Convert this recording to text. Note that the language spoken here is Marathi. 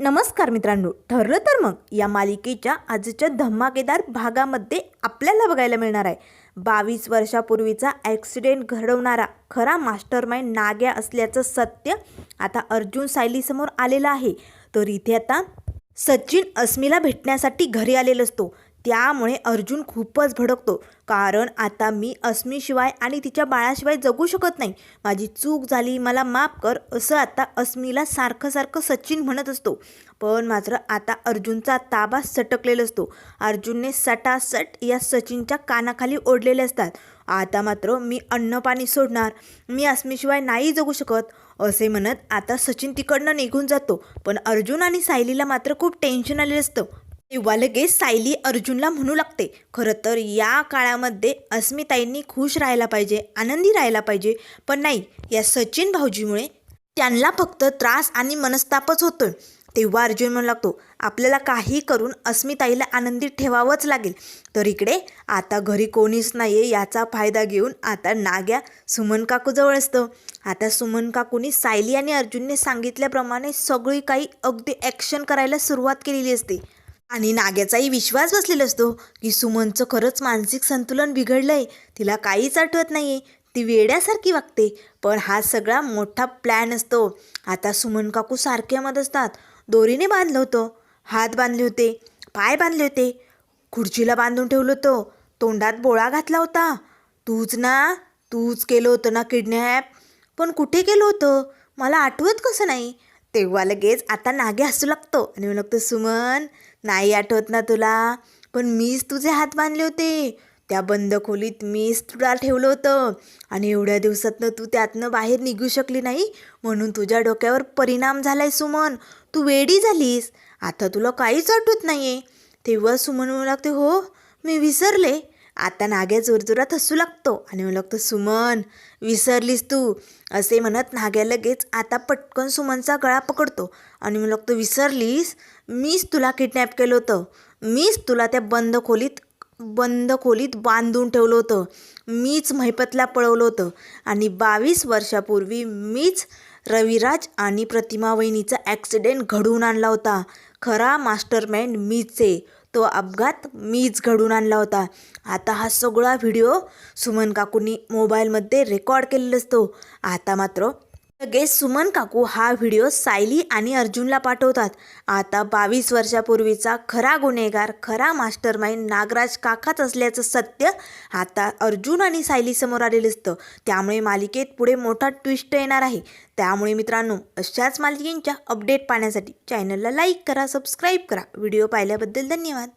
नमस्कार मित्रांनो ठरलं तर मग या मालिकेच्या आजच्या धमाकेदार भागामध्ये आपल्याला बघायला मिळणार आहे. बावीस वर्षापूर्वीचा ॲक्सिडेंट घडवणारा खरा मास्टरमाइंड नाग्या असल्याचं सत्य आता अर्जुन सायलीसमोर आलेलं आहे. तर इथे आता सचिन अस्मीला भेटण्यासाठी घरी आलेला असतो. त्यामुळे अर्जुन खूपच भडकतो. कारण आता मी अस्मीशिवाय आणि तिच्या बाळाशिवाय जगू शकत नाही. माझी चूक झाली मला माफ कर असं आता अस्मीला सारखं सारखं सचिन म्हणत असतो. पण मात्र आता अर्जुनचा ताबा सटकलेला असतो. अर्जुनने सटासट या सचिनच्या कानाखाली ओढलेले असतात. आता मात्र मी अन्न पाणी सोडणार मी अस्मीशिवाय नाही जगू शकत असे म्हणत आता सचिन तिकडनं निघून जातो. पण अर्जुन आणि सायलीला मात्र खूप टेन्शन आले असतं. तेव्हा लगेच सायली अर्जुनला म्हणू लागते खरं तर या काळामध्ये अस्मिताईंनी खुश राहायला पाहिजे आनंदी राहायला पाहिजे. पण नाही या सचिन भाऊजीमुळे त्यांना फक्त त्रास आणि मनस्तापच होतोय. तेव्हा अर्जुन म्हणू लागतो आपल्याला काही करून अस्मिताईला आनंदी ठेवावंच लागेल. तर इकडे आता घरी कोणीच नाही आहे याचा फायदा घेऊन आता नाग्या सुमन काकूजवळ असतं. आता सुमन काकूनी सायली आणि अर्जुनने सांगितल्याप्रमाणे सगळी काही अगदी ॲक्शन करायला सुरुवात केलेली असते. आणि नाग्याचाही विश्वास बसलेला असतो की सुमनचं खरंच मानसिक संतुलन बिघडलंय तिला काहीच आठवत नाहीये. ती वेड्यासारखी वागते पण हा सगळा मोठा प्लॅन असतो. आता सुमन काकू सारख्या मत असतात. दोरीने बांधलं होतं. हात बांधले होते. पाय बांधले होते. खुर्चीला बांधून ठेवलं होतं. तोंडात बोळा घातला होता. तूच ना तूच केलं होतं ना किडनॅप? पण कुठे केलं होतं? मला आठवत कसं नाही. तेव्हा लगेच आता नागे हसू लागतो. आणि म्हणू लागतो सुमन नाही आठवत ना तुला पण मीच तुझे हात बांधले होते. त्या बंद खोलीत मीच तुला ठेवलं होतं. आणि एवढ्या दिवसातनं तू त्यातनं बाहेर निघू शकली नाही म्हणून तुझ्या डोक्यावर परिणाम झालाय सुमन. तू वेडी झालीस. आता तुला काहीच आठवत नाही आहे तेव्हा सुमन म्हणू लागते हो मी विसरले. आता नाग्या जोरजोरात हसू लागतो. आणि म्हणू लागतो सुमन विसरलीस तू. असे म्हणत नाग्या लगेच आता पटकन सुमनचा गळा पकडतो. आणि म्हणू लागतो विसरलीस? मीच तुला किडनॅप केलं होतं. मीच तुला त्या बंद खोलीत बंद खोलीत बांधून ठेवलं होतं. मीच महिपतला पळवलं होतं. आणि बावीस वर्षापूर्वी मीच रविराज आणि प्रतिमा वहिनीचा ॲक्सिडेंट घडवून आणला होता. खरा मास्टरमाइंड मीच आहे तो अपघात मीच घडून आणला होता. आता हा सगळा व्हिडिओ सुमन काकूंनी मोबाईलमध्ये रेकॉर्ड केलेला असतो. आता मात्र लगेच सुमन काकू हा व्हिडिओ सायली आणि अर्जुनला पाठवतात. आता बावीस वर्षापूर्वीचा खरा गुन्हेगार खरा मास्टरमाइंड नागराज काकाच असल्याचं सत्य आता अर्जुन आणि सायली समोर आलेलं असतं. त्यामुळे मालिकेत पुढे मोठा ट्विस्ट येणार आहे. त्यामुळे मित्रांनो अशाच मालिकेंच्या अपडेट पाहण्यासाठी चॅनलला लाईक करा सबस्क्राईब करा. व्हिडिओ पाहिल्याबद्दल धन्यवाद.